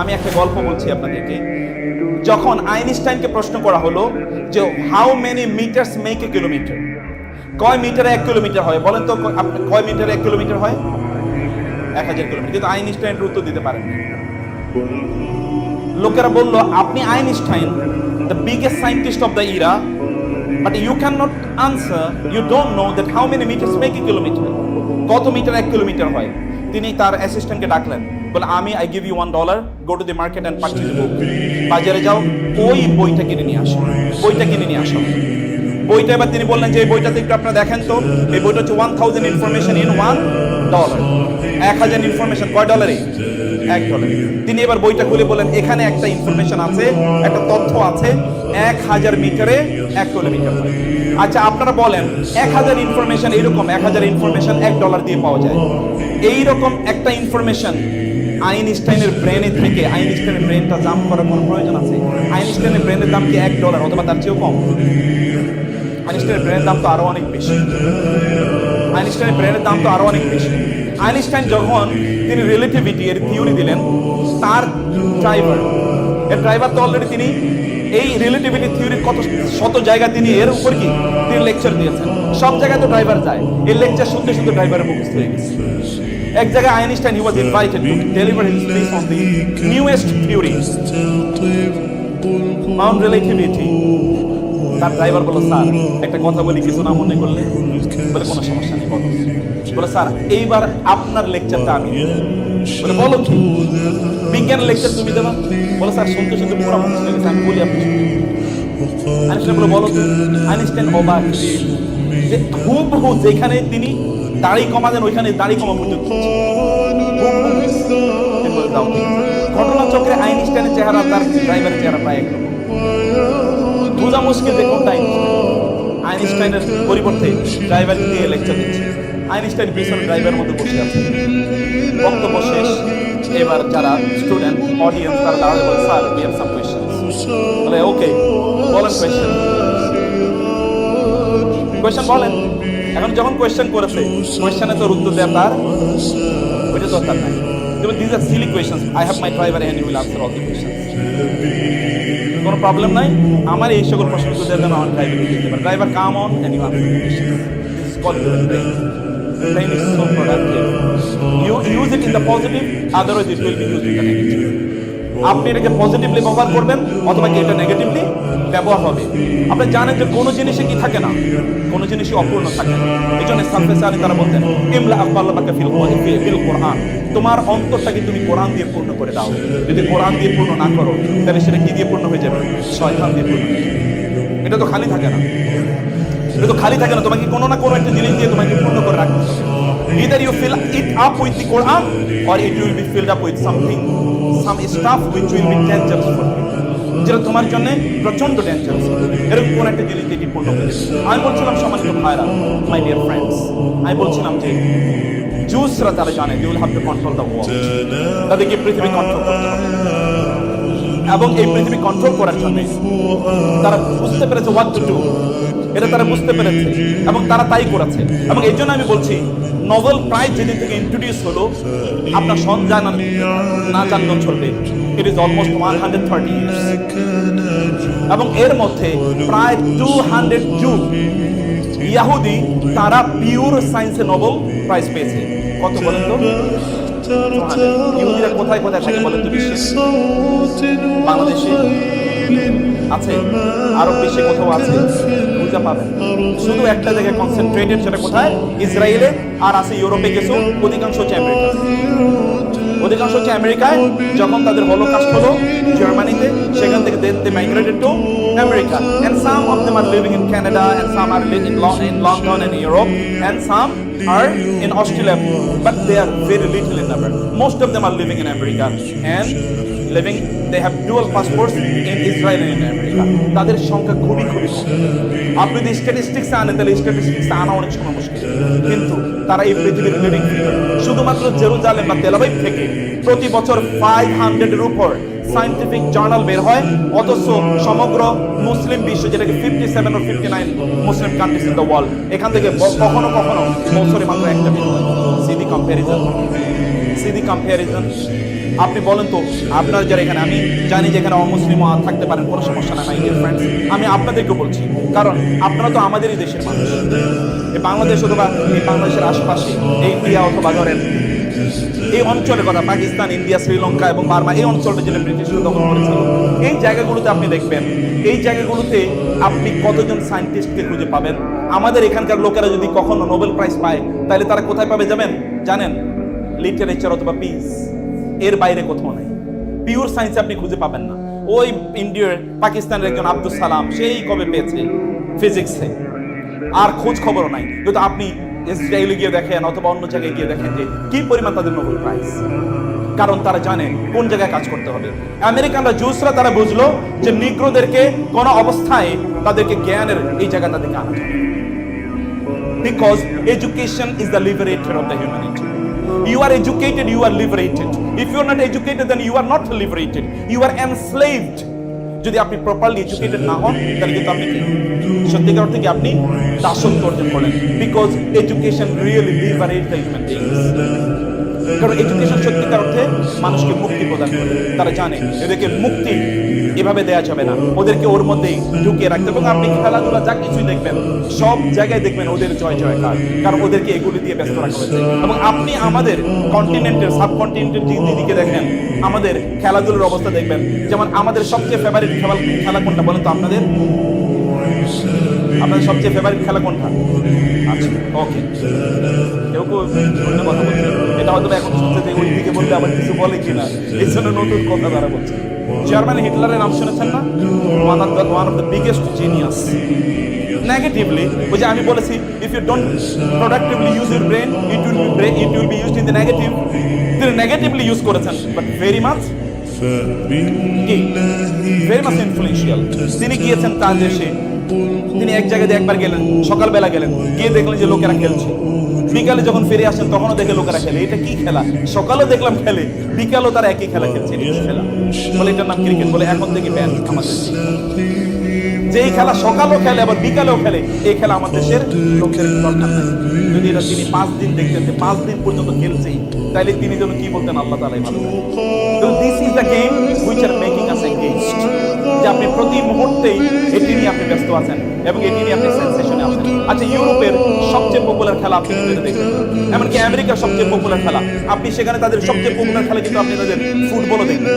আমি একটা গল্প বলছি আপনাদেরকে। যখন আইনস্টাইনকে প্রশ্ন করা হলো যে how many meters make a kilometer কয় মিটারে এক কিলোমিটার হয়? বলেন তো কয় মিটারে এক কিলোমিটার হয়? এক হাজার কিলোমিটার। কিন্তু আইনস্টাইনের উত্তর দিতে পারেন লোকেরা বলল, আপনি Einstein the biggest scientist of the era but you can not answer you don't know that how many meters make a kilometer কত মিটার এক কিলোমিটার হয়? তিনি তার অ্যাসিস্ট্যান্টকে ডাকলেন। বলে, আমি I give you one dollar go to the market and purchase book বাজারে যাও, ওই বইটা কিনে নিয়ে আসো, বইটা কিনে নিয়ে আসো। বইটা এবার তিনি বললেন যে, এই বইটাতে একটু আপনারা দেখেন তো, এই বইটা হচ্ছে one thousand information in one dollar এক হাজার ইনফরমেশন কয় ডলারে এক ডলারে তিনি এবার বইটা খুলে বলেন এখানে একটা ইনফরমেশন আছে, একটা তথ্য আছে, এক হাজার মিটারে এক কিলোমিটার আচ্ছা আপনারা বলেন, এক হাজার ইনফরমেশন এইরকম এক হাজার ইনফরমেশন এক ডলার দিয়ে পাওয়া যায়। এইরকম একটা ইনফরমেশন আইনস্টাইনের ব্রেনে থেকে আইনস্টাইনের ব্রেনটা জাম্প করার কোনো প্রয়োজন আছে? আইনস্টাইনের ব্রেনের দাম কি এক ডলার অথবা তার চেয়েও কম? আইনস্টাইনের ব্রেনের দাম তো আরও অনেক বেশি। আইনস্টাইনের ব্রেনের দাম তো আরও অনেক বেশি। আইনস্টাইন যখন তিনি রিলেটিভিটি এর থিওরি দিলেন, তার ড্রাইভার এর ড্রাইভার তো অলরেডি তিনি এই রিলেটিভিটি থিওরির কত শত জায়গা তিনি এর উপর কি? তিনি লেকচার দিয়েছেন। সব জায়গায় তো ড্রাইভার যায়। এই লেকচার শুনতে শুনতে ড্রাইভারের মুখস্থ হয়ে গেছে। এক জায়গায় Einstein he was invited to deliver his speech on the newest theory mount relativity তার ড্রাইভার বলল, স্যার, একটা কথা বলি, কিছু না মনে করলে বলে কোনো সমস্যা নেই, বলো স্যার, এইবার আপনার লেকচারটা আমি। বলে, বলো কি বিজ্ঞান লেকচার তুমি দেবা বলে, স্যার শুনতে শুনতে পুরো আমি বলি আপনি। আইনস্টাইন বলে, বলো আইনস্টাইন অবাক যে হুবহু যেখানে তিনি দাড়ি কমাতেন ওইখানে দাড়ি কমা পর্যন্ত ঠিক ঘটনাচক্রে আইনস্টাইনের চেহারা, তার ড্রাইভারের চেহারা প্রায় একরকম। বোঝা মুশকিল কোনটা আইনস্টাইন আইনস্টাইনের পরিবর্তে ড্রাইভার দিয়ে লেকচার দিচ্ছে। আইনস্টাইন পিছনে ড্রাইভার মধ্যে বসে আছে। বক্তব্য শেষ। এবার যারা স্টুডেন্ট অডিয়েন্স তারা দাঁড়ালে বলে sir we have some question okay বলেন কোয়েশ্চেন কোয়েশ্চেন বলেন। এখন যখন কোয়েশ্চেন করেছে কোয়েশ্চেনে তোর উত্তর দেয় তার ওইটা দরকার নাই। কিন্তু this are silly questions I have my driver and will answer all the questions কোনো প্রবলেম নাই। আমার এই সকল প্রশ্ন উত্তর দেওয়ার জন্য আমার ড্রাইভার দিতে পারে driver come on and you answer this is called brain you use it in the positive otherwise it will be use in the negative আপনি এটাকে পজিটিভলি ব্যবহার করবেন, অথবা কি এটা নেগেটিভলি ব্যবহার হবে। আপনি জানেন যে কোনো জিনিসে কি থাকে না? কোনো জিনিসই অপূর্ণ থাকে না। এই জন্য সালফেস আলী তারা বলতেন, ইমলা আকবাল্লাকে ফিল ফিল কোরআন। তোমার অন্তরটাকে তুমি কোরআন দিয়ে পূর্ণ করে দাও? যদি কোরআন দিয়ে পূর্ণ না করো, তাহলে সেটা কি দিয়ে পূর্ণ হয়ে যাবে? শয়তান দিয়ে পূর্ণ এটা তো খালি থাকে না। এটা তো খালি থাকে না। তোমাকে কোনো না কোনো একটা জিনিস দিয়ে তোমাকে পূর্ণ করে রাখতে হবে। You fill it up with the Quran, or it will be filled up with something, some stuff which will be dangerous for you. যেটা তোমার জন্য প্রচণ্ড ডেঞ্জারাস এরকম কোন একটা জিনিস দিয়ে করে দেবে। আমি বলছিলাম সম্মানিত ভাইরা মাই ডিয়ার ফ্রেন্ডস আমি বলছিলাম যে জুসরা তারা জানে they will have to control the world তাদেরকে পৃথিবী কন্ট্রোল করতে হবে। এবং এই পৃথিবী কন্ট্রোল করার জন্য তারা বুঝতে পেরেছে হোয়াট টু ডু এটা তারা বুঝতে পেরেছে, এবং তারা তাই করেছে। এবং এই জন্য আমি বলছি নোবেল প্রাইজ যেদিন থেকে ইন্ট্রোডিউস হলো, আপনার সন জানান না জানলেও চলবে। It is almost one hundred thirty এবং এর মধ্যে প্রায় টু হান্ড্রেড জু ইয়াহুদি, তারা পিওর সায়েন্সে নোবেল প্রাইজ পেয়েছে। কত বলেন তো? 200 ইহুদিরা কোথায় কোথায় থাকে বলেন তো বাংলাদেশে আছে আরও বেশি কোথাও আছে, খুঁজে পাবেন। শুধু একটা জায়গায় কনসেন্ট্রেটেড সেটা কোথায়? ইসরায়েলে, আর আছে ইউরোপে কিছু, অধিকাংশ আমেরিকা অধিকাংশ হচ্ছে আমেরিকায় যখন তাদের হলোকাস্ট হলো জার্মানিতে সেখান থেকে they they migrated to America them are living in Canada and some are living in, Lo- in London and Europe and some are in Australia but they are very little in number most of them are living in America and living they have dual passports in Israel and in America তাদের সংখ্যা খুবই খুবই আপনি যদি statistics আনেন তাহলে statistics আনা অনেক সময় মুশকিল কিন্তু তারা এই পৃথিবীর লিডিং শুধুমাত্র জেরুজালেম বা তেলাবাইব থেকে প্রতি বছর ফাইভ হান্ড্রেডের উপর সাইন্টিফিক জার্নাল বের হয়। অথচ সমগ্র মুসলিম বিশ্ব যেটাকে fifty seven O fifty nine Muslim countries in the world এখান থেকে কখনো কখনো বছরে মাত্র একটা বের হয়। সিদি কম্প্যারিজন সিদি কম্প্যারিজন আপনি বলেন তো, আপনার যারা এখানে, আমি জানি যে এখানে অমুসলিম থাকতে পারেন, কোনো সমস্যা নাই মাই ফ্রেন্ডস আমি আপনাদেরকে বলছি, কারণ আপনারা তো আমাদেরই দেশের মানুষ। এই বাংলাদেশ অথবা এই বাংলাদেশের আশপাশে এই ইন্ডিয়া অথবা ধরেন এই অঞ্চলের কথা, পাকিস্তান, ইন্ডিয়া, শ্রীলঙ্কা এবং বার্মা, এই অঞ্চলটা যেটা ব্রিটিশরা দখল করেছিল। এই জায়গাগুলোতে আপনি দেখবেন, এই জায়গাগুলোতে আপনি কতজন সায়েন্টিস্টকে খুঁজে পাবেন? আমাদের এখানকার লোকেরা যদি কখনো নোবেল প্রাইজ পায়, তাহলে তারা কোথায় পাবে যাবেন জানেন? লিটারেচার অথবা পিস। এর বাইরে কোথাও নেই। পিওর সায়েন্স আপনি খুঁজে পাবেন না। ওই ইন্ডিয়ার পাকিস্তানের একজন আব্দুল সালাম, সেই কবে পেয়েছে? ফিজিক্সে। আর খোঁজ খবরও নাই কিন্তু আপনি ইসরায়েলে গিয়ে দেখেন অথবা অন্য জায়গায় গিয়ে দেখেন যে কি পরিমাণ তাদের নোবেল প্রাইজ কারণ তারা জানে কোন জায়গায় কাজ করতে হবে আমেরিকানরা জুসরা তারা বুঝলো যে নিগ্রোদেরকে কোন অবস্থায় তাদেরকে জ্ঞানের এই জায়গা তাদেরকে আনা যাবে because education is the liberator of the humanity. You are educated, you are liberated. If you are not educated, then you are not liberated. You are enslaved. যদি আপনি প্রপারলি এডুকেটেড না হন তাহলে কিন্তু আপনি সত্যিকার অর্থে কি আপনি দাসত্ব অর্জন করেন? Because education really liberate the human কারণ এডুকেশন সত্যিকার অর্থে মানুষকে মুক্তি প্রদান করে। তারা জানে, এদেরকে মুক্তি এভাবে দেয়া যাবে না। ওদেরকে ওর মধ্যেই ঢুকিয়ে রাখতে এবং আপনি খেলাধুলা, যা কিছুই দেখবেন, সব জায়গায় দেখবেন ওদের জয় জয়কার কারণ ওদেরকে এগুলি দিয়ে ব্যস্ত রাখা হয়েছে। এবং আপনি আমাদের কন্টিনেন্টের সাবকন্টিনেন্টের দিকে দেখেন, আমাদের খেলাধুলার অবস্থা দেখবেন। যেমন আমাদের সবচেয়ে ফেভারিট খেলা খেলা কোনটা বলেন তো আপনাদের? আপনাদের সবচেয়ে ফেভারিট খেলা কোনটা? আচ্ছা ওকে কেউ কেউ অন্য কথা বলছে। এটা হয়তো এখন শুনছে যে ওই দিকে বললে আবার কিছু বলে কিনা। এই জন্য নতুন কথা তারা বলছে। জার্মান হিটলারের নাম শুনেছেন না? One of the one of the biggest genius negatively ওই যে আমি বলেছি if you don't productively use your brain it will be brain it will be used in the negative তিনি নেগেটিভলি ইউজ করেছেন but very much very much influential তিনি গিয়েছেন তার দেশে। তিনি এক জায়গায় একবার গেলেন, সকালবেলা গেলেন। গিয়ে দেখলেন যে লোকেরা খেলছে। বিকালে যখন ফিরে আসেন, তখনও দেখে লোকেরা খেলে। এটা কি খেলা? সকালেও দেখলাম খেলে, বিকালও তারা একই খেলা খেলছে খেলা? বলে, এটার নাম ক্রিকেট বলে, এখন থেকে ব্যান আমাদের যে এই খেলা সকালেও খেলে, আবার বিকালেও খেলে, এই খেলা আমাদের দেশের নাই যদি এটা তিনি পাঁচ দিন দেখতেন যে পাঁচ দিন পর্যন্ত খেলছেই তাহলে তিনি যেন কি বলতেন? আল্লাহ তালাই ভালো this is the game which are making us engaged যে আপনি প্রতি মুহূর্তেই এটি নিয়ে আপনি ব্যস্ত আছেন এবং এটি নিয়ে আপনি সেন্সেশনে আছেন। আচ্ছা ইউরোপের সবচেয়ে পপুলার খেলা আপনি দেখবেন এমনকি আমেরিকার সবচেয়ে পপুলার খেলা। আপনি সেখানে তাদের সবচেয়ে পপুলার খেলা কিন্তু আপনি তাদের ফুটবলও দেখবেন।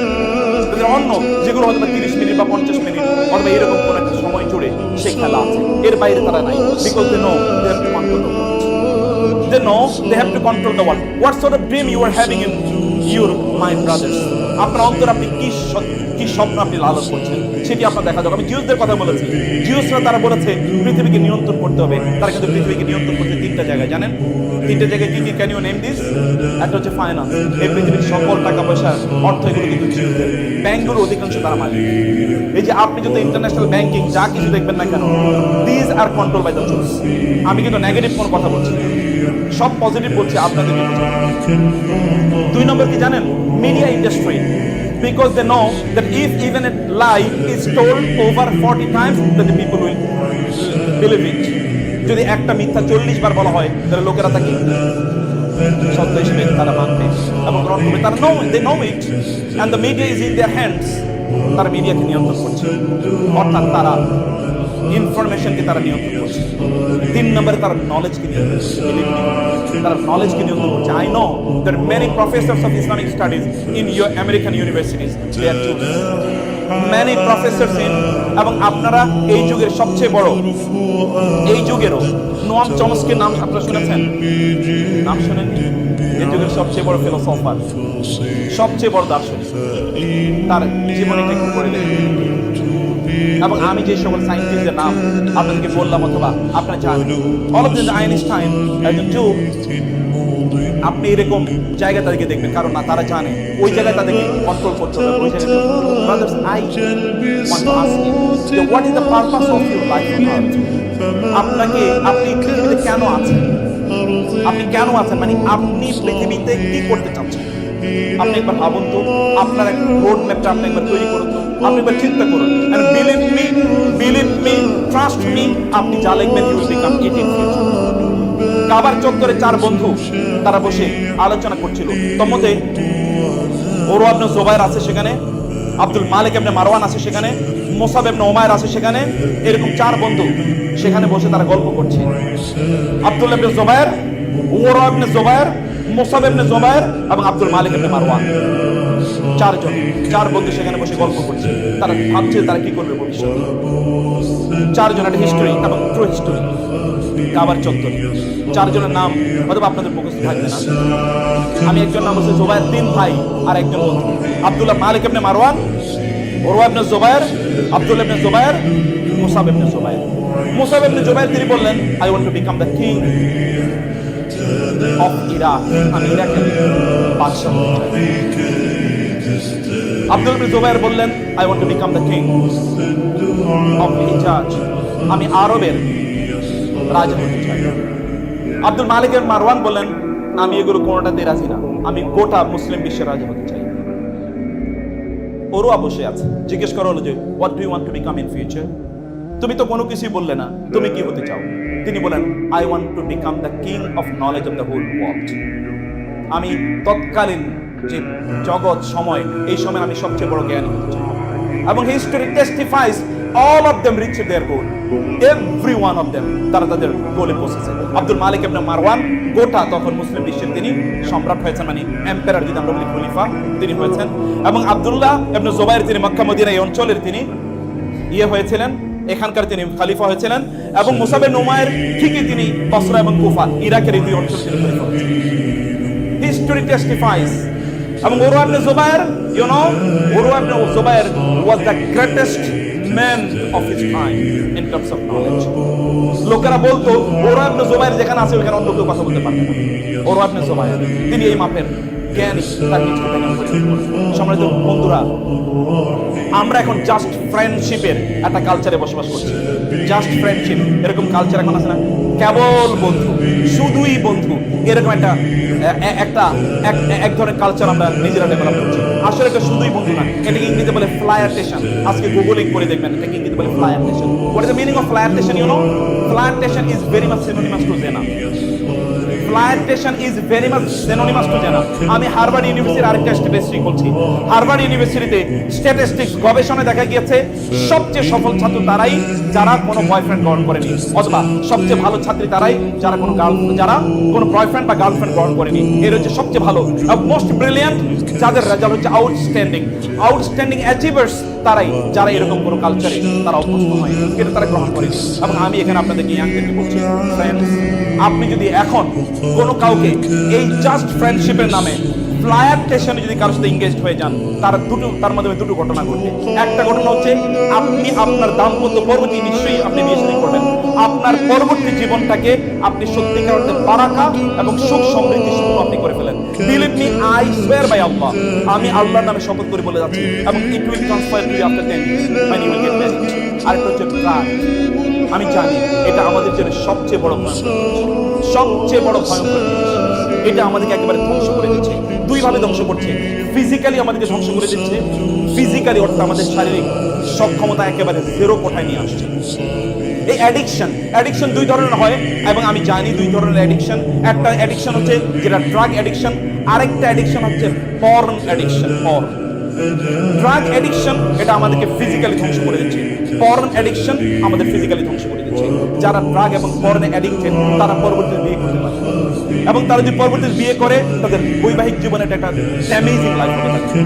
তাদের অন্য যেগুলো হয়তো তিরিশ মিনিট বা পঞ্চাশ মিনিট অথবা এরকম কোন একটা সময় জুড়ে সেই খেলা আছে। এর বাইরে তারা নাই। Because they know they have to control they know they have to control the world. What sort of dream you are having in your mind, brothers? আপনার অন্তর আপনি কি কি স্বপ্ন আপনি লালন করছেন? সেটি আপনার দেখা যাবে আমি জিউসদের কথা বলেছি। জিউসরা তারা বলেছে, পৃথিবীকে নিয়ন্ত্রণ করতে হবে। তারা কিন্তু পৃথিবীকে নিয়ন্ত্রণ করতে তিনটা জায়গায়, জানেন? তিনটা জায়গায় কি কি? ক্যান ইউ নেম দিস একটা হচ্ছে ফাইন্যান্স এই পৃথিবীর সকল টাকা পয়সা অর্থ এগুলো কিন্তু জিউসদের। ব্যাংকগুলো অধিকাংশ তারা মালিক। এই যে আপনি যদি ইন্টারন্যাশনাল ব্যাংকিং যা কিছু দেখবেন না কেন these are control by the Jews আমি কিন্তু নেগেটিভ কোনো কথা বলছি সব পজিটিভ বলছি আপনাদের দুই নম্বর কি জানেন? Media industry because they know that if even a lie is told over forty times that the people will believe it যদি একটা মিথ্যা চল্লিশ বার বলা হয়, তাহলে লোকেরা তাকে সত্য হিসেবে তারা মানবে এবং গ্রহণ করবে। তারা know they know it and the media is in their hands তারা মিডিয়াকে নিয়ন্ত্রণ করছে। অর্থাৎ তারা ইনফরমেশনকে তারা নিয়ন্ত্রণ করছে। তিন নম্বরে তারা নলেজকে তারা নলেজকে নিয়ন্ত্রণ করছে। I know that many professors of Islamic studies in your American universities many professors in এবং আপনারা এই যুগের সবচেয়ে বড়, এই যুগেরও নোয়াম চমস্কের নাম আপনারা শুনেছেন? নাম শুনেন এই যুগের সবচেয়ে বড় ফিলোসফার সবচেয়ে বড় দার্শনিক, তার জীবনীটা কি করে এবং আমি যে সকল সাইন্টিস্টের নাম আপনাদেরকে বললাম অথবা আপনারা জানেন অল অফ আইনস্টাইন একজন জু আপনি এরকম জায়গা তাদেরকে দেখবেন, কারণ না, তারা জানে, ওই জায়গায় তাদেরকে কন্ট্রোল করতে হবে brothers I to ask you যে what is the purpose of your life আপনাকে, আপনি কেন আছেন? আপনি কেন আছেন? মানে আপনি পৃথিবীতে কি করতে আপনি একবার ভাবুন তো, আপনার এক রোড ম্যাপটা আপনি একবার তৈরি করুন আপনি একবার চিন্তা করুন। And believe me believe me, trust me, আপনি যা লিখবেন ইউ বিকাম ইট ইন কাবার চত্বরে চার বন্ধু, তারা বসে আলোচনা করছিল। তোমাদের ওরু আপনি জোবায়ের আছে সেখানে, আব্দুল মালিক আপনি মারওয়ান আছে সেখানে, মোসাব এমনি ওমায়ের আছে সেখানে, এরকম চার বন্ধু সেখানে বসে তারা গল্প করছে। আব্দুল ইবনে জোবায়ের ওমর ইবনে জোবায়ের মোসাব ইবনে জোবায়ের এবং আব্দুল মালিক এমনি মারওয়ান। চারজন, চার বন্ধু সেখানে বসে গল্প করছে। তারা ভাবছে তারা কি করবে ভবিষ্যতে। চারজন একটা হিস্টোরি এবং ট্রু হিস্টোরি কাবার চত্বর। চারজনের নাম হয়তো আপনাদের মুখস্থ থাকবে না। আমি একজন নাম হচ্ছে জোবায়ের তিন ভাই আর একজন বন্ধু। আব্দুল্লাহ মালিক ইবনে মারওয়ান, ওরওয়া ইবনে জোবায়ের আব্দুল্লাহ ইবনে জোবায়ের মুসাব জোবায়ের মুসাব ইবনে জোবায়ের তিনি বললেন I want to become the king of Iraq আমি ইরাকের বাদশাহ। আব্দুল জোবায়ের বললেন I want to become the king of Hijaz আমি আরবের রাজা হতে চাই। আব্দুল মালিকের মারওয়ান বললেন, আমি এগুলো কোনোটাতে রাজি না। আমি গোটা মুসলিম বিশ্বের রাজা হতে চাই। ওরও বসে আছে। জিজ্ঞেস করা হলো যে what do you want to become in future তুমি তো কোনো কিছুই বললে না। তুমি কি হতে চাও? তিনি বলেন I want to become the king of knowledge of the whole world আমি তৎকালীন যে জগৎ, সময়, এই সময় আমি সবচেয়ে বড় জ্ঞানী এবং history testifies all of them reach their goal every one of them তারা তাদের গোলে পৌঁছেছে। আব্দুল মালিক ইবনে মারওয়ান, গোটা তখন মুসলিম বিশ্বের তিনি সম্রাট হয়েছেন মানে এম্পায়ার যদি আমরা বলি খলিফা, তিনি হয়েছেন। এবং আব্দুল্লাহ ইবনে জুবাইর তিনি মক্কা মদিনা এই অঞ্চলের তিনি ইয়ে হয়েছিলেন। এখানকার তিনি খালিফা হয়েছিলেন এবং মুসাবে নোমায়ের ঠিকই তিনি বসরা এবং কুফা, ইরাকের এই দুই অঞ্চল তিনি হয়েছিলেন history এবং উরওয়া ইবনে Zubair, you know Urwa ibn Zubair was the greatest man of his time in terms of knowledge লোকেরা বলতো উরওয়া ইবনে জুবায়ের যেখানে আছে ওখানে অন্য কেউ কথা বলতে পারবে না। ইবনে জুবায়ের, তিনি এই মাপের জ্ঞানী তার বন্ধুরা, আমরা এখন জাস্ট ফ্রেন্ডশিপের একটা কালচারে বসবাস করছি। জাস্ট ফ্রেন্ডশিপ এরকম কালচার এখন আছে না। কেবল বন্ধু, শুধুই বন্ধু। এরকম একটা একটা, এক- ধরনের কালচার আমরা নিজেরা ডেভেলপ করছি। আসলে এটা শুধুই বন্ধু না, এটাকে ইংরেজিতে বলে ফ্লায়ারটেশন আজকে গুগলিং করে দেখবেন, এটাকে ইংরেজিতে বলে flirtation what is the meaning of flirtation you know flirtation is very much synonymous to জেনা flirtation is very much synonymous to জেনা আমি হার্ভার্ড ইউনিভার্সিটির আরেকটা স্ট্যাটিস্টিক বলছি হার্ভার্ড ইউনিভার্সিটিতে স্ট্যাটিস্টিক্স গবেষণায় দেখা গিয়েছে, সবচেয়ে সফল ছাত্র তারাই যারা কোনো বয়ফ্রেন্ড গ্রহণ করেনি, অথবা সবচেয়ে ভালো ছাত্রী তারাই যারা কোনো গার্ল যারা কোনো বয়ফ্রেন্ড বা গার্লফ্রেন্ড গ্রহণ করেনি এর হচ্ছে সবচেয়ে ভালো মোস্ট ব্রিলিয়ান্ট যাদের রেজাল্ট হচ্ছে আউটস্ট্যান্ডিং আউটস্ট্যান্ডিং অ্যাচিভার্স তারাই যারা এরকম কোনো কালচারে তারা অভ্যস্ত হয় কিন্তু তারা গ্রহণ করেনি। এবং আমি এখানে আপনাদেরকে ইয়াংদেরকে বলছি আপনি যদি এখন কোনো কাউকে এই জাস্ট ফ্রেন্ডশিপের নামে ফ্লায়ার স্টেশনে যদি কারোর সাথে এঙ্গেজ হয়ে যান, তার দুটো, তার মাধ্যমে দুটো ঘটনা ঘটবে। একটা ঘটনা হচ্ছে, আপনি আপনার দাম্পত্য পরবর্তী নিশ্চয়ই আপনি বিয়ে শাদী করবেন। আপনার পরবর্তী জীবনটাকে আপনি সত্যিকার অর্থে বারাকা এবং সুখ সমৃদ্ধি সুখ আপনি করে ফেলেন। Believe me I swear by আল্লাহ আমি আল্লাহর নামে শপথ করে বলে যাচ্ছি এবং it will transfer to after 10 years when you will get married আর একটা হচ্ছে প্রাণ। আমি জানি, এটা আমাদের জন্য সবচেয়ে বড় ভয়ঙ্কর সবচেয়ে বড় ভয়ঙ্কর এটা আমাদেরকে একেবারে ধ্বংস করে দিচ্ছে। দুই ভাবে ধ্বংস করছে। ফিজিক্যালি আমাদেরকে ধ্বংস করে দিচ্ছে। ফিজিক্যালি অর্থাৎ আমাদের শারীরিক সক্ষমতা একেবারে জিরো কোঠায় নিয়ে আসছে। এই অ্যাডিকশন অ্যাডিকশন দুই ধরনের হয় এবং আমি জানি দুই ধরনের অ্যাডিকশন একটা অ্যাডিকশন হচ্ছে যেটা ড্রাগ অ্যাডিকশন আরেকটা অ্যাডিকশন হচ্ছে porn addiction porn drug addiction এটা আমাদেরকে ফিজিক্যালি ধ্বংস করে দিচ্ছে। পর্ন অ্যাডিকশন আমাদের ফিজিক্যালি ধ্বংস করে দিচ্ছে। যারা ড্রাগ এবং পর্নে অ্যাডিক্টেড তারা পরবর্তীতে বিয়ে করতে পারে। এবং তারা যদি পরবর্তীতে বিয়ে করে, তাদের বৈবাহিক জীবনে একটা ড্যামেজিং লাইফ হতে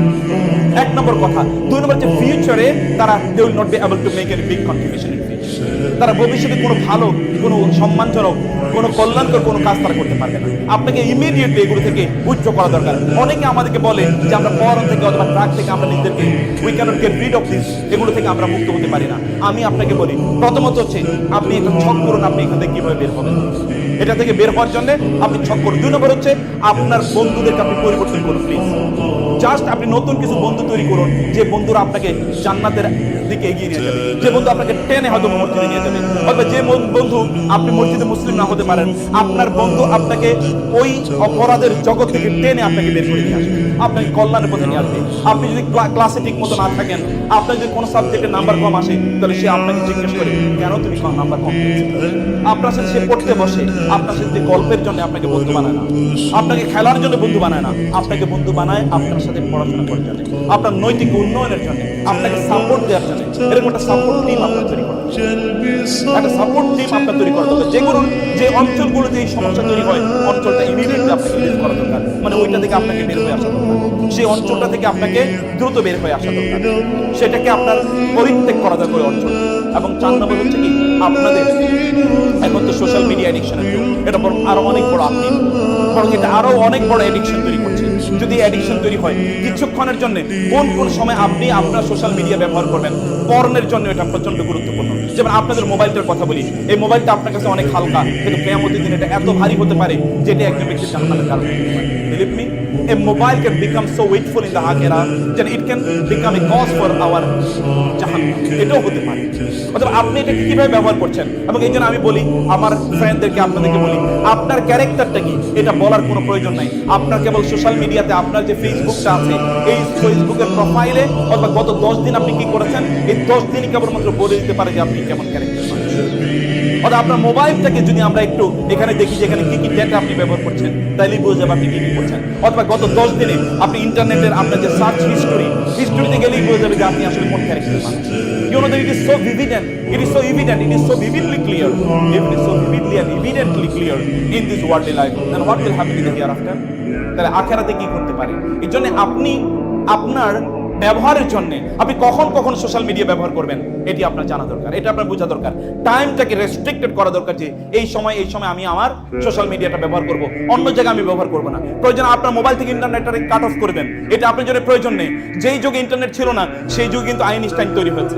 এক নম্বর কথা। দুই নম্বর যে ফিউচারে তারা they will not be able to make a big contribution in future তারা ভবিষ্যতে কোনো ভালো, কোনো সম্মানজনক কোনো কল্যাণকর কোনো কাজ তারা করতে পারবে না। আপনাকে ইমিডিয়েটলি এগুলো থেকে উচ্চ করা দরকার। অনেকে আমাদেরকে বলে যে আমরা পরন থেকে অথবা ট্রাক থেকে আমরা নিজেদেরকে we cannot get rid of this এগুলো থেকে আমরা মুক্ত হতে পারি না। আমি আপনাকে বলি, প্রথমত হচ্ছে আপনি একটা ছক করুন, আপনি এখান থেকে কীভাবে বের হবেন। এটা থেকে বের হওয়ার জন্য আপনি ছক করুন। দুই নম্বর হচ্ছে আপনার বন্ধুদেরকে আপনি পরিবর্তন করুন প্লিজ জাস্ট আপনি নতুন কিছু বন্ধু তৈরি করুন, যে বন্ধুরা আপনাকে জান্নাতের দিকে এগিয়ে নিয়ে যাবে। যে বন্ধু আপনাকে টেনে হয়তো মসজিদে নিয়ে যাবে। অথবা যে বন্ধু আপনি মসজিদে মুসলিম না হতে পারেন, আপনার বন্ধু আপনাকে ওই অপরাধের জগৎ থেকে টেনে আপনাকে বের করে নিয়ে আসবে। আপনাকে কল্যাণের পথে নিয়ে আসবে। আপনি যদি ক্লাসে ঠিক মতো না থাকেন, আপনার যদি কোনো সাবজেক্টে নাম্বার কম আসে, তাহলে সে আপনাকে জিজ্ঞেস করে, কেন তুমি কম নাম্বার কম আপনার সাথে সে পড়তে বসে, আপনার সাথে গল্পের জন্য আপনাকে বন্ধু বানায় না। আপনাকে খেলার জন্য বন্ধু বানায় না। আপনাকে বন্ধু বানায় আপনার সাথে পড়াশোনা করার জন্য। আপনার নৈতিক উন্নয়নের জন্য। আপনাকে সাপোর্ট দেওয়ার জন্য। করা মানে সেটাকে আপনার পরিত্যাগ করা দরকার অঞ্চল। এবং চার নম্বর হচ্ছে কি? আপনাদের। এখন তো সোশ্যাল মিডিয়া এডিকশনের যুগ। এটা আরও অনেক বড় আপনি এটা আরও অনেক বড় এডিকশন তৈরি করছে যদি অ্যাডিকশন তৈরি হয়, কিছুক্ষণের জন্য কোন কোন সময় আপনি আপনার সোশ্যাল মিডিয়া ব্যবহার করবেন পর্নের জন্য এটা প্রচণ্ড গুরুত্বপূর্ণ। যেমন আপনাদের মোবাইলটার কথা বলি, এই মোবাইলটা আপনার কাছে অনেক হালকা, কিন্তু কেয়ামতের দিন এটা এত ভারী হতে পারে যেটা একজন ব্যক্তির জাহান্নামের কারণ a mobile can become so weightful in the akhirah that it can become a cause for our জাহান্নাম এটাও হতে পারে অথবা আপনি এটাকে কীভাবে ব্যবহার করছেন এবং এই জন্য আমি বলি আমার ফ্রেন্ডদেরকে আপনাদেরকে বলি আপনার ক্যারেক্টারটা কি এটা বলার কোনো প্রয়োজন নাই আপনার কেবল সোশ্যাল মিডিয়াতে আপনার যে ফেসবুকটা আছে এই ফেসবুকের প্রোফাইলে অথবা গত দশ দিন আপনি কি করেছেন? এই দশ দিনই কেবলমাত্র বলে দিতে পারে যে আপনি কেমন ক্যারেক্টার অর্থাৎ আপনার মোবাইলটাকে যদি আমরা একটু এখানে দেখি যে এখানে কি ডেটা আপনি ব্যবহার করছেন তাইলে বুঝে আপনি কি কি করছেন। অথবা গত দশ দিনে আপনি ইন্টারনেটের আপনার যে সার্চ হিস্টোরি হিস্টোরিতে গেলেই বুঝে যাবে যে আপনি আসলে কোন ক্যারেক্টার মানুষ। is so vivid and it is so evident, it is so vividly clear. If it is so vividly and evidently clear in this worldly life, then what will happen in the তাহলে আখেরাতে কি করতে পারি? এই জন্য আপনি আপনার ব্যবহারের জন্য। আপনি কখন কখন সোশ্যাল মিডিয়া ব্যবহার করবেন, এটি আপনার জানা দরকার। এটা আপনার বোঝা দরকার। টাইমটাকে রেস্ট্রিক্টেড করা দরকার যে, এই সময় এই সময় আমি আমার সোশ্যাল মিডিয়াটা ব্যবহার করব। অন্য জায়গায় আমি ব্যবহার করব না। প্রয়োজন আপনার মোবাইল থেকে ইন্টারনেটটা কাট অফ করে দেন। এটা আপনার জন্য প্রয়োজন নেই। যেই যুগে ইন্টারনেট ছিল না, সেই যুগে কিন্তু আইনস্টাইন তৈরি হয়েছে।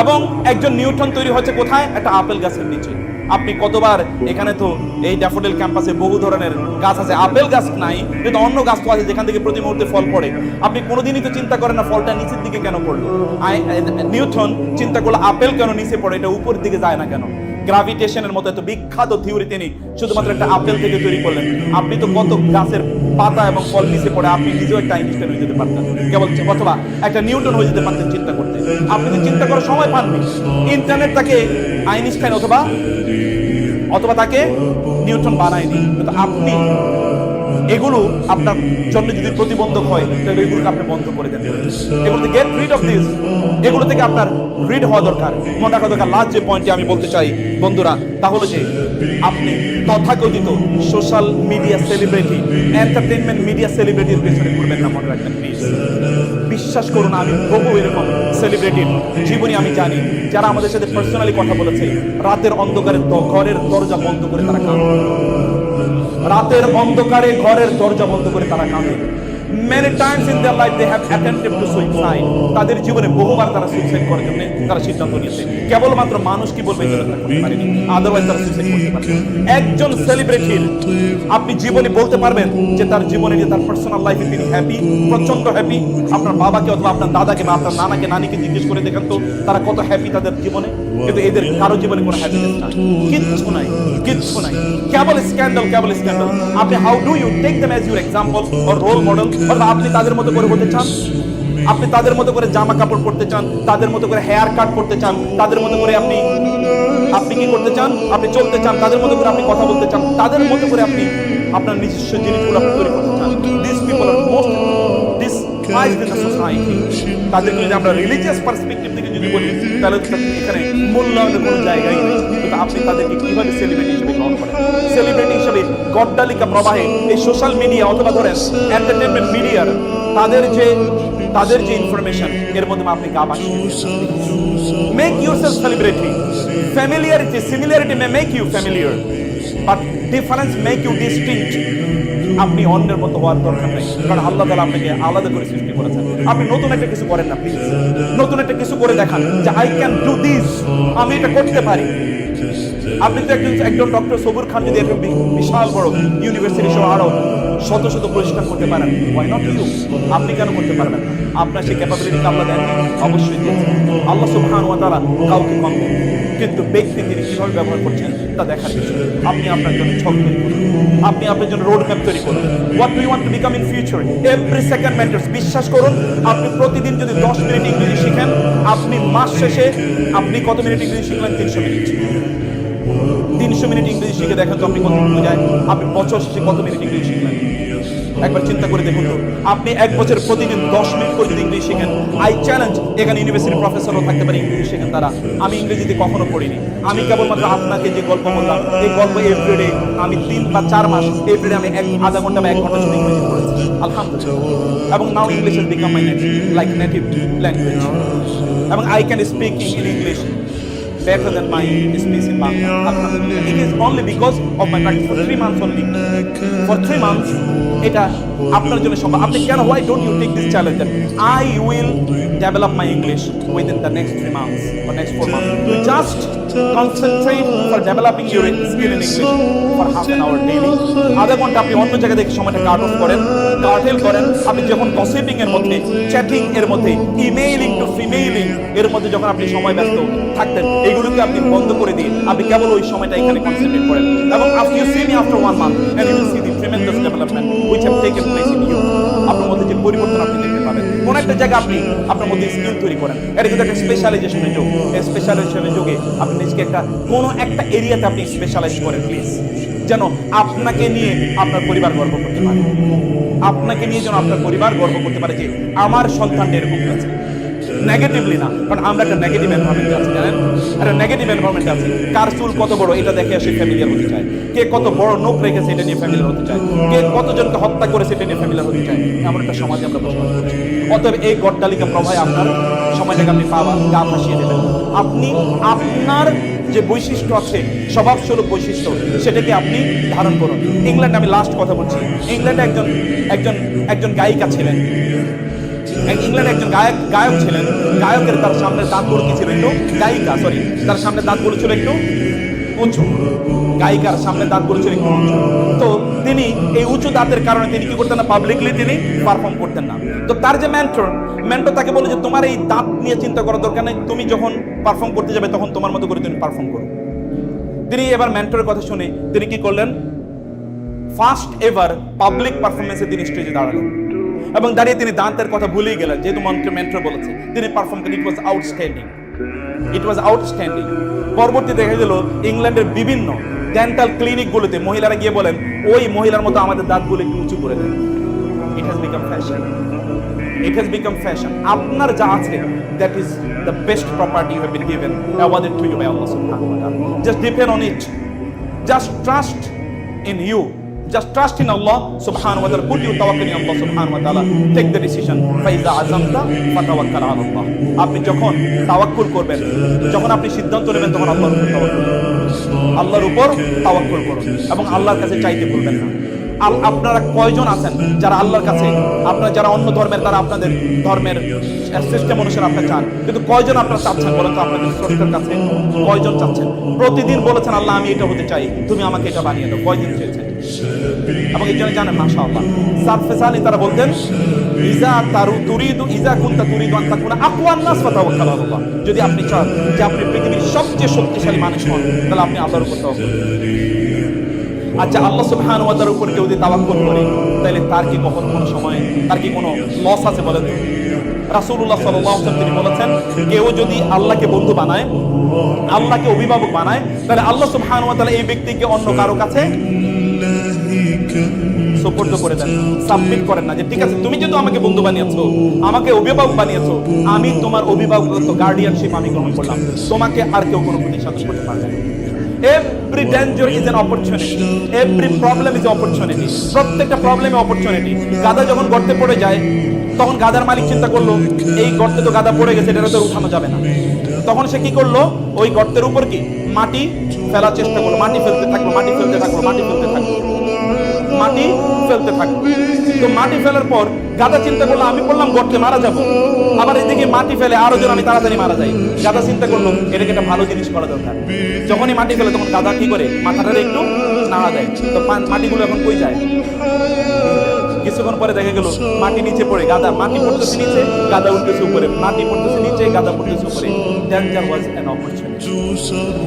এবং একজন নিউটন তৈরি হয়েছে কোথায়? একটা আপেল গাছের নিচে। আপনি কতবার এখানে তো এই ড্যাফোডেল ক্যাম্পাসে বহু ধরনের গাছ আছে। আপেল গাছ নাই, কিন্তু অন্য গাছ তো আছে যেখান থেকে প্রতি মুহূর্তে ফল পড়ে। আপনি কোনোদিনই তো চিন্তা করেন না ফলটা নিচের দিকে কেন পড়ল। নিউটন চিন্তা করল আপেল কেন নিচে পড়ে, এটা উপর দিকে যায় না কেন? গ্রাভিটেশনের মতো এত বিখ্যাত থিওরি তিনি শুধুমাত্র একটা আপেল থেকে তৈরি করলেন। আপনি তো কত গাছের পাতা এবং ফল নিচে পড়ে, আপনি নিজেও একটা আইনস্টাইন হয়ে যেতে পারতেন। কেবল অথবা একটা নিউটন হয়ে যেতে পারতেন চিন্তা করতে। আপনি তো চিন্তা করার সময় পাননি। ইন্টারনেট তাকে আইনস্টাইন অথবা অথবা তাকে নিউটন বানায়নি। কিন্তু আপনি এগুলো আপনার জন্য যদি প্রতিবন্ধক হয়, তাহলে এগুলোকে আপনি বন্ধ করে দেন। এগুলো গেট রিড অফ দিস এগুলো থেকে আপনার রিড হওয়া দরকার। মনে রাখা দরকার। লাস্ট যে পয়েন্টটি আমি বলতে চাই, বন্ধুরা, তা হলো যে আপনি তথাকথিত social media celebrity entertainment media সেলিব্রিটির পেছনে ঘুরবেন না, মনে রাখবেন প্লিজ বিশ্বাস করুন, আমি বহু এরকম সেলিব্রিটির জীবনী আমি জানি, যারা আমাদের সাথে পার্সোনালি কথা বলেছে, রাতের অন্ধকারে দ- ঘরের দরজা বন্ধ করে তারা কাঁদে। রাতের অন্ধকারে ঘরের দরজা বন্ধ করে তারা কাঁদে। Many times in their life they have attempted to suicide তাদের জীবনে বহুবার তারা সুইসাইড করার জন্য তারা সিদ্ধান্ত নিয়েছে। কেবলমাত্র মানুষ কি বলবে আদারওয়াইজ তারা সুইসাইড করতে পারে একজন সেলিব্রিটির আপনি জীবনে বলতে পারবেন যে তার জীবনে যে তার পার্সোনাল লাইফে তিনি হ্যাপি প্রচণ্ড হ্যাপি আপনার বাবাকে অথবা আপনার দাদাকে বা আপনার নানাকে নানিকে জিজ্ঞেস করে দেখেন তো তারা কত হ্যাপি তাদের জীবনে। কিন্তু এদের কারও জীবনে কোনো হ্যাপিনেস নাই। কিচ্ছু নাই কিচ্ছু নাই। কেবল স্ক্যান্ডাল কেবল স্ক্যান্ডাল আপনি how do you take them as your example or role model অথবা আপনি তাদের মতো করে হতে চান, আপনি তাদের মতো করে জামা কাপড় পরতে চান, তাদের মতো করে হেয়ার কাট করতে চান, তাদের মতো করে আপনি আপনি কি করতে চান? আপনি চলতে চান, তাদের মতো করে আপনি কথা বলতে চান, তাদের মতো করে আপনি আপনার নিজস্ব জিনিসগুলো আপনি তৈরি করতে চান। This people are most this তাদেরকে যদি আমরা রিলিজিয়াস পার্সপেক্টিভ থেকে যদি বলি, তাহলে এখানে মূল্যায়নের কোনো জায়গাই নেই। আপনি তাদেরকে কীভাবে সেলিব্রিটি হিসেবে গ্রহণ করেন? সেলিব্রিটি হিসেবে গড্ডালিকা প্রবাহে এই সোশ্যাল মিডিয়া অথবা ধরেন এন্টারটেনমেন্ট মিডিয়ার তাদের যে তাদের যে ইনফরমেশন এর মধ্যে আপনি গা make yourself celebrity familiarity similarity may make you familiar but difference make you distinct আপনি অন্যের মতো হওয়ার দরকার নেই। কারণ আল্লাহ তালা আপনাকে আলাদা করে সৃষ্টি করেছেন। আপনি নতুন একটা কিছু করেন না প্লিজ নতুন একটা কিছু করে দেখান যে আই ক্যান ডু দিস আমি এটা করতে পারি। আপনি তো একজন একজন ডক্টর সবুর খান যদি একটা বিশাল বড় ইউনিভার্সিটি সহ আরও শত শত পরিষ্কার করতে পারেন। ওয়াই নট ইউ আপনি কেন করতে পারবেন? আপনার সেই ক্যাপাবিলিটি আল্লাহ দেন, অবশ্যই দিয়েছেন আল্লাহ সুবহান ওয়া তাআলা কাউকে কম কিন্তু ব্যক্তি তিনি কীভাবে ব্যবহার করছেন, তা দেখার বিষয়। আপনি আপনার জন্য ছক তৈরি করুন। আপনি আপনার জন্য রোড ম্যাপ তৈরি করুন। What you want to become in future every second matters বিশ্বাস করুন, আপনি প্রতিদিন যদি দশ মিনিট ইংরেজি শিখেন, আপনি মাস শেষে আপনি কত মিনিট ইংরেজি শিখলেন? তিনশো মিনিট। তিনশো মিনিট ইংরেজি শিখে দেখেন তো আপনি কত বোঝায়। আপনি বছর শেষে কত মিনিট ইংরেজি শিখলেন? একবার চিন্তা করে দেখুন আপনি এক বছর প্রতিদিন দশ মিনিট করে ইংলিশ শেখেন আই চ্যালেঞ্জ এখানে ইউনিভার্সিটি প্রফেসরও থাকতে পারে ইংলিশ শেখেন তারা। আমি ইংরেজিতে কখনো পড়িনি। আমি কেবলমাত্র আপনাকে যে গল্প বললাম, এই গল্প এভরিডে আমি তিন বা চার মাস এভরিডে আমি এক, আধা ঘণ্টা বা এক ঘণ্টা শুধু ইংরেজি পড়েছি। আলহামদুলিল্লাহ। এবং now English my native, like native language. এবং I can speaking in English better than my space in Bangla. It is only because of my practice for three months only. For three months, এটা আপনার জন্য সম্ভব আপনি কেন why don't you take this challenge I I will develop my English within the next three months or next four months. In English for half an আধা ঘণ্টা আপনি অন্য জায়গা থেকে সময়টা কাট অফ করেন করেন। আপনি যখন গসিপিং এর মধ্যে চ্যাটিং এর মধ্যে ইমেইলিং টু ফিমেইলিং এর মধ্যে যখন আপনি সময় ব্যস্ত থাকতেন, এগুলোকে আপনি বন্ধ করে দিয়ে আপনি কেবল ওই সময়টা এখানে কনসেন্ট্রেট করেন। এবং you see me after one month and you see the development have taken place in you আপনার মধ্যে যে পরিবর্তন আপনি দেখতে পাবেন। কোন একটা জায়গা আপনি আপনার মধ্যে স্কিল তৈরি করেন। এটা কিন্তু একটা স্পেশালাইজেশনের যোগ। স্পেশালাইজেশনের যোগে আপনি নিজেকে একটা, কোনো একটা এরিয়াতে আপনি স্পেশালাইজ করেন প্লিজ যেন আপনাকে নিয়ে আপনার পরিবার গর্ব করতে পারে। আপনাকে নিয়ে যেন আপনার পরিবার গর্ব করতে পারে যে আমার সন্তানটা এরকম আছে নেগেটিভলি না কারণ আমরা একটা নেগেটিভ এনভায়রনমেন্টে আছি, জানেন? একটা নেগেটিভ এনভায়রনমেন্টে আছি। কার চুল কত বড়, এটা দেখে আসে ফ্যামিলিয়ার হতে চায়। কে কত বড় নোখ রেখেছে, এটা নিয়ে ফ্যামিলিয়ার হতে চায়। কে কতজনকে হত্যা করেছে, এটা নিয়ে ফ্যামিলিয়ার হতে চায়। এমন একটা সমাজে আমরা বসবাস করছি। অতএব এই গড্ডালিকা প্রভায় আপনার সময়টাকে আপনি পাওয়া, গা ভাসিয়ে দেবেন। আপনি, আপনার যে বৈশিষ্ট্য আছে, স্বভাবস্বরূপ বৈশিষ্ট্য, সেটাকে আপনি ধারণ করুন। ইংল্যান্ডে আমি লাস্ট কথা বলছি। ইংল্যান্ডে একজন একজন একজন গায়িকা ছিলেন। ইংল্যান্ডে একজন গায়ক গায়ক ছিলেন। গায়কের তার সামনে দাঁতগুলো কি ছিল একটু। গায়িকা সরি তার সামনে দাঁতগুলো ছিল একটু উঁচু। গায়িকার সামনে দাঁত ছিল একটু উঁচু। তো তিনি এই উঁচু দাঁতের কারণে তিনি কি করতেন না পাবলিকলি তিনি পারফর্ম করতেন না। তো তার যে মেন্টর মেন্টর তাকে বলে যে, তোমার এই দাঁত নিয়ে চিন্তা করার দরকার নেই। তুমি যখন পারফর্ম করতে যাবে, তখন তোমার মতো করে তুমি পারফর্ম করো। তিনি এবার মেন্টরের কথা শুনে তিনি কি করলেন? ফার্স্ট এভার পাবলিক পারফরমেন্সে তিনি স্টেজে দাঁড়ালেন। এবং দাঁড়িয়ে তিনি দান্তের কথা ভুলেই গেলেন, যেহেতু মন্ত্র মেন্টর বলেছে, তিনি পারফর্ম করেন it was outstanding it was outstanding পরবর্তী দেখা গেল, ইংল্যান্ডের বিভিন্ন ডেন্টাল ক্লিনিকগুলোতে মহিলারা গিয়ে বলেন, ওই মহিলার মতো আমাদের দাঁতগুলো একটু উঁচু করে দেন। It has become fashion it has become fashion আপনার যা আছে that is the best property you have been given awarded to you by আল্লাহ সুবহানাহু ওয়া তাআলা just depend on it just trust in you. Just trust in Allah subhanahu wa ta'ala. Put your tawakkul in Allah subhanahu wa ta'ala. Take the decision. فَإِذَا عَزَمْتَ فَتَوَكَّلْ عَلَى اللَّهِ আপনি যখন তাওয়াক্কুল করবেন যখন আপনি সিদ্ধান্ত নেবেন তখন আল্লাহর উপর তাওয়াক্কুল করুন। আল্লাহর উপর তাওয়াক্কুল করুন এবং আল্লাহর কাছে চাইতে ভুলবেন না আল- আপনারা কয়জন আছেন যারা আল্লাহর কাছে আপনারা যারা অন্য ধর্মের তারা আপনাদের ধর্মের সিস্টেম অনুসারে আপনার চান কিন্তু কয়জন আপনারা চাচ্ছেন বলেন তো আপনাদের স্রষ্টার কাছে কয়জন চাচ্ছেন প্রতিদিন বলেছেন আল্লাহ আমি এটা হতে চাই তুমি আমাকে এটা বানিয়ে দাও কয়দিন চেয়েছেন এবং এই জন্য জানেন মাশা আল্লাহ তারা বলতেন, ইজা তারু তুরিদু, ইজা কুনতা তুরিদু আন তাকুনা আকওয়ান নাস ফাতাওয়াক্কাল আল্লাহ যদি আপনি চান যে আপনি পৃথিবীর সবচেয়ে শক্তিশালী মানুষ হন, তাহলে আপনি আল্লাহর উপর তাওয়াক্কুল। আচ্ছা আল্লাহ সুবহানাহু ওয়া তাআলার উপর কেউ যদি তাওয়াক্কুল করে, তাহলে তার কি কখনো কোনো সময়, তার কি কোনো লস আছে বলেন রাসূলুল্লাহ সাল্লাল্লাহু আলাইহি তিনি বলেছেন, কেউ যদি আল্লাহকে বন্ধু বানায়, আল্লাহকে অভিভাবক বানায়, তাহলে আল্লাহ সুবহানাহু ওয়া তাআলা এই ব্যক্তিকে অন্য কারও কাছে করে দেন সাবমিট করেন না, যে ঠিক আছে, তুমি যেহেতু আমাকে বন্ধু বানিয়েছো, আমাকে অভিভাবক বানিয়েছো, আমি তোমার গার্ডিয়ানশিপ আমি গ্রহণ করলাম, তোমাকে আর কেউ কোনো করতে পারবে না। Every is opportunity every problem is opportunity প্রত্যেকটা প্রবলেমে অপরচুনিটি গাদা যখন গর্তে পড়ে যায়, তখন গাদার মালিক চিন্তা করল, এই গর্তে তো গাদা পড়ে গেছে এটা তো উঠানো যাবে না। তখন সে কি করল, ওই গর্তের উপর কি, মাটি ফেলার চেষ্টা করল, মাটি ফেলতে থাকল, মাটি ফেলতে থাকল, মাটি ফেলতে থাকল। মাটি ফেলতে থাকল তো মাটি ফেলার পর গাদা চিন্তা করল, আমি বললাম গর্তে মারা যাব। আবার এদিকে মাটি ফেলে আরও জন আমি তাড়াতাড়ি মারা যাই। গাদা চিন্তা করল, এটাকে একটা ভালো জিনিস করা দরকার। যখনই মাটি ফেলে, তখন গাদা কি করে? মাথাটা একটু নাড়া দেয়। তো মাটিগুলো এখন কই যায়? কিছুক্ষণ পরে দেখা গেল, মাটি নিচে পড়ে, গাদা মাটি পড়তেছে নিচে, গাদা উঠতেছে উপরে, মাটি পড়তেছে নিচে, গাদা পড়তেছে উপরে। Danger was an opportunity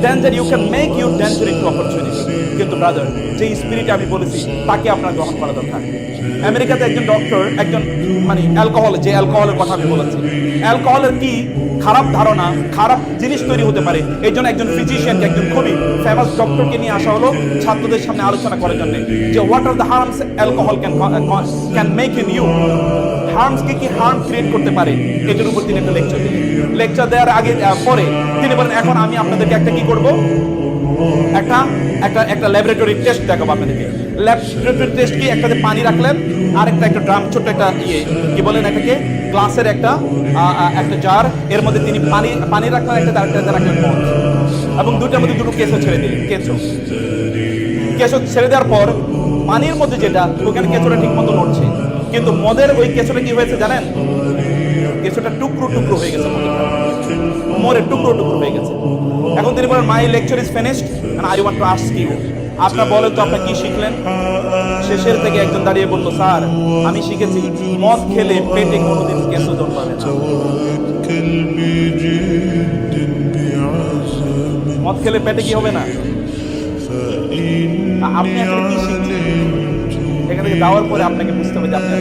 danger you can make you danger into opportunity কিন্তু ব্রাদার যে স্পিরিট আমি বলেছি, তাকে আপনার গ্রহণ করা দরকার। আমেরিকাতে একজন ডক্টর একজন মানে অ্যালকোহল যে অ্যালকোহলের কথা আমি বলেছি। অ্যালকোহলের কি খারাপ ধারণা, খারাপ জিনিস তৈরি হতে পারে। এই জন্য একজন ফিজিশিয়ানকে একজন খুবই ফেমাস ডক্টরকে নিয়ে আসা হলো ছাত্রদের সামনে আলোচনা করার জন্য। যে what are the harms alcohol can can make in you harms কি কি হার্ম ক্রিয়েট করতে পারে? এটার উপর তিনি একটা লেকচার দিলেন। লেকচার দেওয়ার আগে পরে তিনি বলেন, এখন আমি আপনাদেরকে একটা কি করব? একটা একটা একটা ল্যাবরেটরি টেস্ট দেখাবো আপনাদেরকে। ল্যাবরেটরি টেস্ট কি একটাতে পানি রাখলেন আর একটা ড্রাম, ছোট্ট একটা ইয়ে কি বলেন এটাকে? গ্লাসের একটা একটা জার এর মধ্যে তিনি পানি পানি রাখলেন একটা আরেকটাতে রাখলেন মদ এবং দুটার মধ্যে দুটো কেঁচো ছেড়ে দিলেন কেঁচো কেঁচো ছেড়ে দেওয়ার পর পানির মধ্যে যেটা, ওখানে কেঁচোটা ঠিক মতো নড়ছে। কিন্তু মদের ওই কেঁচোটা কি হয়েছে জানেন? কেঁচোটা টুকরো টুকরো হয়ে গেছে মরে টুকরো টুকরো হয়ে গেছে। এখন তিনি বলেন my lecture is finished and I want to ask you আপনার বলেন তো আপনি কি শিখলেন? শেষের থেকে একজন দাঁড়িয়ে বলল, স্যার, আমি শিখেছি মদ খেলে পেটে কোনোদিন কেন্দ্র জন্মাবে মদ খেলে পেটে কি হবে না? আপনি আসলে কি এখানে যাওয়ার পরে আপনাকে বুঝতে হবে যে আপনি